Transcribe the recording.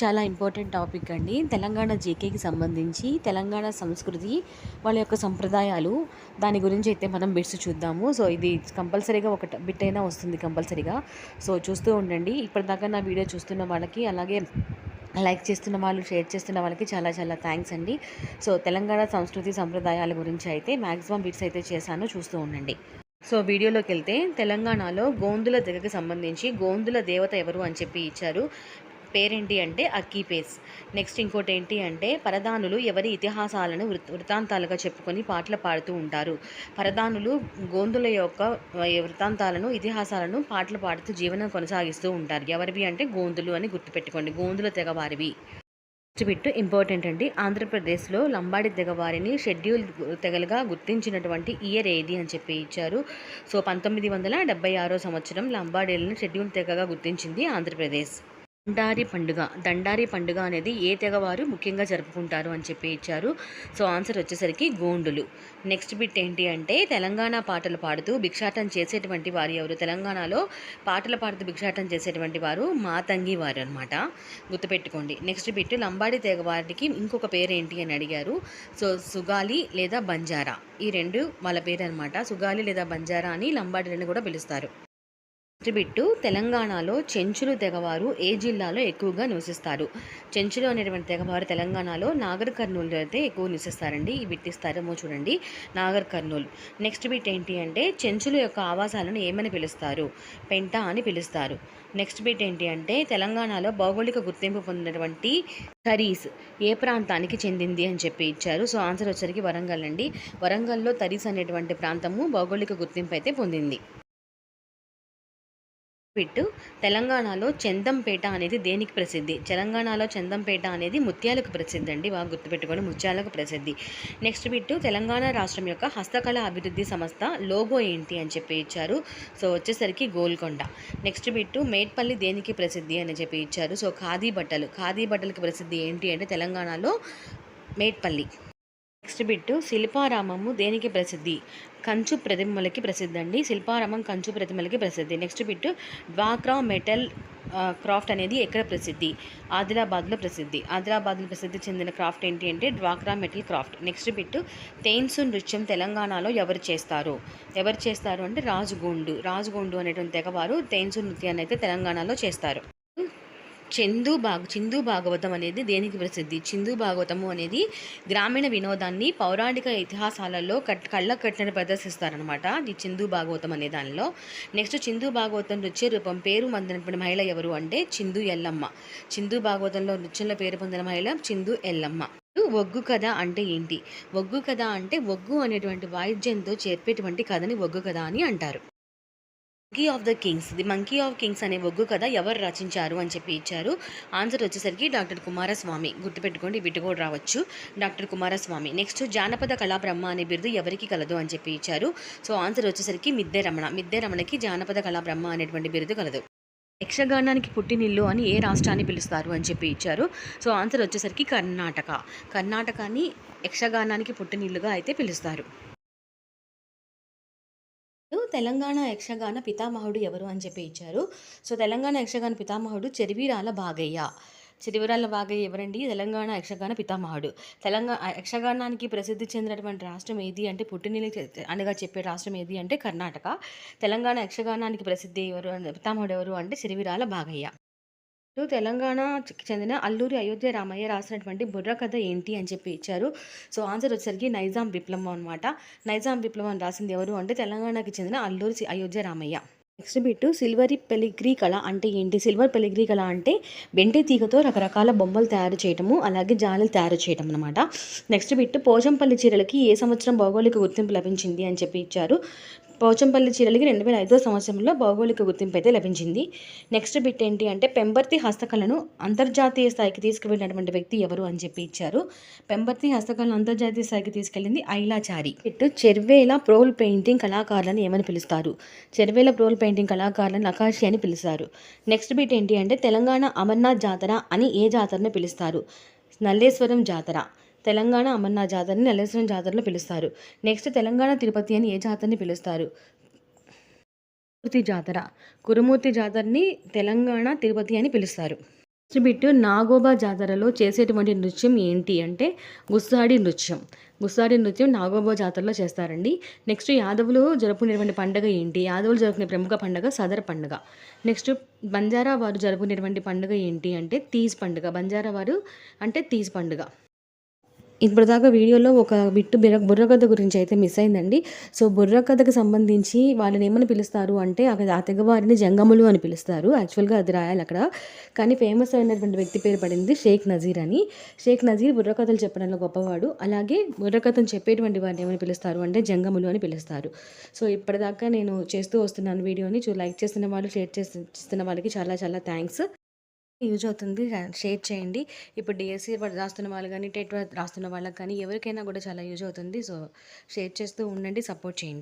చాలా important topic అండి. తెలంగాణ జీకేకి సంబంధించి తెలంగాణ సంస్కృతి వాళ్ళ యొక్క సంప్రదాయాలు దాని గురించి అయితే మనం బిట్స్ చూద్దాము. సో ఇది కంపల్సరీగా ఒక బిట్ అయినా వస్తుంది కంపల్సరీగా. సో చూస్తూ ఉండండి. ఇప్పటిదాకా నా వీడియో చూస్తున్న వాళ్ళకి అలాగే లైక్ చేస్తున్న వాళ్ళు షేర్ చేస్తున్న వాళ్ళకి చాలా చాలా థ్యాంక్స్ అండి. సో తెలంగాణ సంస్కృతి సంప్రదాయాల గురించి అయితే మ్యాక్సిమం బిట్స్ అయితే చేశాను. చూస్తూ ఉండండి. సో వీడియోలోకి వెళ్తే తెలంగాణలో గోందుల తెగకు సంబంధించి గోందుల దేవత ఎవరు అని చెప్పి ఇచ్చారు. పేరేంటి అంటే అక్కీపేస్ నెక్స్ట్ ఇంకోటి ఏంటి అంటే పరదానులు ఎవరి ఇతిహాసాలను వృత్తాంతాలుగా చెప్పుకొని పాటలు పాడుతూ ఉంటారు. పరదానులు గోందుల యొక్క వృత్తాంతాలను ఇతిహాసాలను పాటలు పాడుతూ జీవనం కొనసాగిస్తూ ఉంటారు. ఎవరివి అంటే గోందులు అని గుర్తుపెట్టుకోండి. గోందుల తెగవారివి. నెక్స్ట్ ఇంపార్టెంట్ అండి. ఆంధ్రప్రదేశ్లో లంబాడి తెగవారిని షెడ్యూల్ తెగలుగా గుర్తించినటువంటి ఇయర్ ఏది అని చెప్పి ఇచ్చారు. సో పంతొమ్మిది వందల డెబ్బై ఆరో సంవత్సరం లంబాడీలను షెడ్యూల్ తెగగా గుర్తించింది ఆంధ్రప్రదేశ్. దండారి పండుగ. దండారి పండుగ అనేది ఏ తెగవారు ముఖ్యంగా జరుపుకుంటారు అని చెప్పి ఇచ్చారు. సో ఆన్సర్ వచ్చేసరికి గోండులు. నెక్స్ట్ బిట్ ఏంటి అంటే తెలంగాణ పాటలు పాడుతూ భిక్షాటం చేసేటువంటి వారు ఎవరు? తెలంగాణలో పాటలు పాడుతూ భిక్షాటం చేసేటువంటి వారు మాతంగి వారు అనమాట గుర్తుపెట్టుకోండి. నెక్స్ట్ బిట్ లంబాడి తెగవారికి ఇంకొక పేరు ఏంటి అని అడిగారు. సో సుగాలి లేదా బంజారా. ఈ రెండు వాళ్ళ పేరు అనమాట సుగాలి లేదా బంజారా అని లంబాడీలను కూడా పిలుస్తారు. బిట్టు తెలంగాణలో చెంచులు తెగవారు. ఏ జిల్లాలో ఎక్కువగా నివసిస్తారు? చెంచులు అనేటువంటి తెగవారు తెలంగాణలో నాగర్ కర్నూలు అయితే ఎక్కువ నివసిస్తారండి. ఈ బిట్ ఇస్తారేమో చూడండి. నాగర్ కర్నూలు. నెక్స్ట్ బిట్ ఏంటి అంటే చెంచుల యొక్క ఆవాసాలను ఏమని పిలుస్తారు? పెంట అని పిలుస్తారు. నెక్స్ట్ బిట్ ఏంటి అంటే తెలంగాణలో భౌగోళిక గుర్తింపు పొందినటువంటి తరీస్ ఏ ప్రాంతానికి చెందింది అని చెప్పి ఇచ్చారు. సో ఆన్సర్ వచ్చరికి వరంగల్ అండి. వరంగల్లో తరీస్ అనేటువంటి ప్రాంతము భౌగోళిక గుర్తింపు అయితే పొందింది. బిట్టు తెలంగాణలో చందంపేట అనేది దేనికి ప్రసిద్ధి? తెలంగాణలో చందంపేట అనేది ముత్యాలకు ప్రసిద్ధి అండి. బాగా గుర్తుపెట్టుకోండి ముత్యాలకు ప్రసిద్ధి. నెక్స్ట్ బిట్టు తెలంగాణ రాష్ట్రం యొక్క హస్తకళ అభివృద్ధి సంస్థ లోగో ఏంటి అని చెప్పి ఇచ్చారు. సో వచ్చేసరికి గోల్కొండ. నెక్స్ట్ బిట్టు మేట్పల్లి దేనికి ప్రసిద్ధి అని చెప్పి ఇచ్చారు. సో ఖాదీ బట్టలు. ఖాదీ బట్టలకు ప్రసిద్ధి ఏంటి అంటే తెలంగాణలో మేట్పల్లి నెక్స్ట్ బిట్టు శిల్పారామము దేనికి ప్రసిద్ధి? కంచు ప్రతిమలకి ప్రసిద్ధి అండి. శిల్పారామం కంచు ప్రతిమలకి ప్రసిద్ధి. నెక్స్ట్ బిట్టు డ్వాక్రా మెటల్ క్రాఫ్ట్ అనేది ఎక్కడ ప్రసిద్ధి? ఆదిలాబాద్లో ప్రసిద్ధి. ఆదిలాబాద్లో ప్రసిద్ధి చెందిన క్రాఫ్ట్ ఏంటి అంటే డ్వాక్రా మెటల్ క్రాఫ్ట్. నెక్స్ట్ బిట్టు తేన్సు నృత్యం తెలంగాణలో ఎవరు చేస్తారు? ఎవరు చేస్తారు అంటే రాజుగోండు. రాజుగోండు అనేటువంటి తెగవారు తేన్సు నృత్యాన్ని అయితే తెలంగాణలో చేస్తారు. చందు భాగ చిందు భాగవతం అనేది దేనికి ప్రసిద్ధి? చిందు భాగవతము అనేది గ్రామీణ వినోదాన్ని పౌరాణిక ఇతిహాసాలలో కట్ కళ్ళ కట్టిన ప్రదర్శిస్తారనమాట ఈ చిందు భాగవతం అనే దానిలో. నెక్స్ట్ చిందు భాగవతం నృత్య రూపం పేరు పొందినటువంటి మహిళ ఎవరు అంటే చిందు ఎల్లమ్మ. చిందు భాగవతంలో నృత్యంలో పేరు పొందిన మహిళ చిందు ఎల్లమ్మ. ఒగ్గు కథ అంటే ఏంటి? ఒగ్గు కథ అంటే ఒగ్గు అనేటువంటి వాయిద్యంతో చేర్పేటువంటి కథని ఒగ్గు కథ అని అంటారు. Monkey of the kings the monkey of kings అనే ఒగ్గు కథ ఎవరు రచించారు అని చెప్పి ఇచ్చారు. ఆన్సర్ వచ్చేసరికి డాక్టర్ కుమారస్వామి. గుర్తుపెట్టుకోండి వీటి కూడా రావచ్చు. డాక్టర్ కుమారస్వామి. నెక్స్ట్ జానపద కళా బ్రహ్మ అనే బిరుదు ఎవరికి కలదు అని చెప్పి ఇచ్చారు. సో ఆన్సర్ వచ్చేసరికి మిద్దె రమణ. మిద్దె రమణకి జానపద కళా బ్రహ్మ అనేటువంటి బిరుదు కలదు. యక్షగానానికి పుట్టినిల్లు అని ఏ రాష్ట్రాన్ని పిలుస్తారు అని చెప్పి ఇచ్చారు. సో ఆన్సర్ వచ్చేసరికి కర్ణాటక. కర్ణాటకాన్ని యక్షగానానికి పుట్టినిల్లుగా అయితే పిలుస్తారు. తెలంగాణ యక్షగాన పితామహుడు ఎవరు అని చెప్పి ఇచ్చారు. సో తెలంగాణ యక్షగాన పితామహుడు చెరివీరాల బాగయ్య. చిరివిరాల బాగయ్య ఎవరండి? తెలంగాణ యక్షగాన పితామహుడు. తెలంగాణ యక్షగానానికి ప్రసిద్ధి చెందినటువంటి రాష్ట్రం ఏది అంటే పుట్టినిల్లు అనగా చెప్పే రాష్ట్రం ఏది అంటే కర్ణాటక. తెలంగాణ యక్షగానానికి ప్రసిద్ధి ఎవరు పితామహుడు ఎవరు అంటే చిరివిరాల బాగయ్య. టు తెలంగాణకి చెందిన అల్లూరి అయోధ్య రామయ్య రాసినటువంటి బుర్ర కథ ఏంటి అని చెప్పి ఇచ్చారు. సో ఆన్సర్ వచ్చేసరికి నైజాం విప్లవం అనమాట నైజాం విప్లవం రాసింది ఎవరు అంటే తెలంగాణకి చెందిన Alluri Ayodhya Ramaiah. Next bit silver filigree కళ అంటే ఏంటి? సిల్వర్ పెలిగ్రీ కళ అంటే బెంటి తీగతో రకరకాల బొమ్మలు తయారు చేయటము అలాగే జాలలు తయారు చేయటం అనమాట నెక్స్ట్ బిట్ పోచంపల్లి చీరలకి ఏ సంవత్సరం భౌగోళిక గుర్తింపు లభించింది అని చెప్పి ఇచ్చారు. పోచంపల్లి చీరలకి రెండు వేల ఐదో సంవత్సరంలో భౌగోళిక గుర్తింపు అయితే లభించింది. నెక్స్ట్ బిట్ ఏంటి అంటే పెంబర్తి హస్తకళను అంతర్జాతీయ స్థాయికి తీసుకువెళ్ళినటువంటి వ్యక్తి ఎవరు అని చెప్పి ఇచ్చారు. పెంబర్తి హస్తకళను అంతర్జాతీయ స్థాయికి తీసుకెళ్ళింది ఐలాచారి. బిట్ చెర్వేల ప్రోల్ పెయింటింగ్ కళాకారులను ఏమని పిలుస్తారు? చెర్వేల ప్రోల్ పెయింటింగ్ కళాకారులను నకాషి అని పిలుస్తారు. నెక్స్ట్ బిట్ ఏంటి అంటే తెలంగాణ అమర్నాథ్ జాతర అని ఏ జాతరను పిలుస్తారు? నల్లేశ్వరం జాతర. తెలంగాణ అమర్నాథ్ జాతరని నల్లేశ్వరం జాతరలో పిలుస్తారు. నెక్స్ట్ తెలంగాణ తిరుపతి అని ఏ జాతరని పిలుస్తారు? కురుమూర్తి జాతర. కురుమూర్తి జాతరని తెలంగాణ తిరుపతి అని పిలుస్తారు. నెక్స్ట్ బిట్ నాగోబా జాతరలో చేసేటువంటి నృత్యం ఏంటి అంటే గుస్సాడి నృత్యం. గుస్సాడి నృత్యం నాగోబా జాతరలో చేస్తారండి. నెక్స్ట్ యాదవులు జరుపుకునేటువంటి పండుగ ఏంటి? యాదవులు జరుపుకునే ప్రముఖ పండుగ సదర్ పండుగ. నెక్స్ట్ బంజారా వారు జరుపుకునేటువంటి పండుగ ఏంటి అంటే తీజ్ పండుగ. బంజారా వారు అంటే తీజ్ పండుగ. ఇప్పటిదాకా వీడియోలో ఒక బిట్టు బిర బుర్రకథ గురించి అయితే మిస్ అయిందండి. సో బుర్రకథకు సంబంధించి వాళ్ళని ఏమని పిలుస్తారు అంటే అక్కడ ఆ తెగవారిని జంగములు అని పిలుస్తారు. యాక్చువల్గా అది రాయాలి అక్కడ. కానీ ఫేమస్ అయినటువంటి వ్యక్తి పేరు పడింది షేక్ నజీర్ అని. షేక్ నజీర్ బుర్రకథలు చెప్పడంలో గొప్పవాడు. అలాగే బుర్రకథను చెప్పేటువంటి వారిని ఏమని పిలుస్తారు అంటే జంగములు అని పిలుస్తారు. సో ఇప్పటిదాకా నేను చేస్తూ వస్తున్నాను వీడియోని. చూ లైక్ చేస్తున్న వాళ్ళు షేర్ చేస్తున్న వాళ్ళకి చాలా చాలా థ్యాంక్స్ యూజ్ అవుతుంది. షేర్ చేయండి. ఇప్పుడు డిఎస్సి రాస్తున్న వాళ్ళు కానీ టెట్ రాస్తున్న వాళ్ళకి కానీ ఎవరికైనా కూడా చాలా యూజ్ అవుతుంది. సో షేర్ చేస్తూ ఉండండి సపోర్ట్ చేయండి.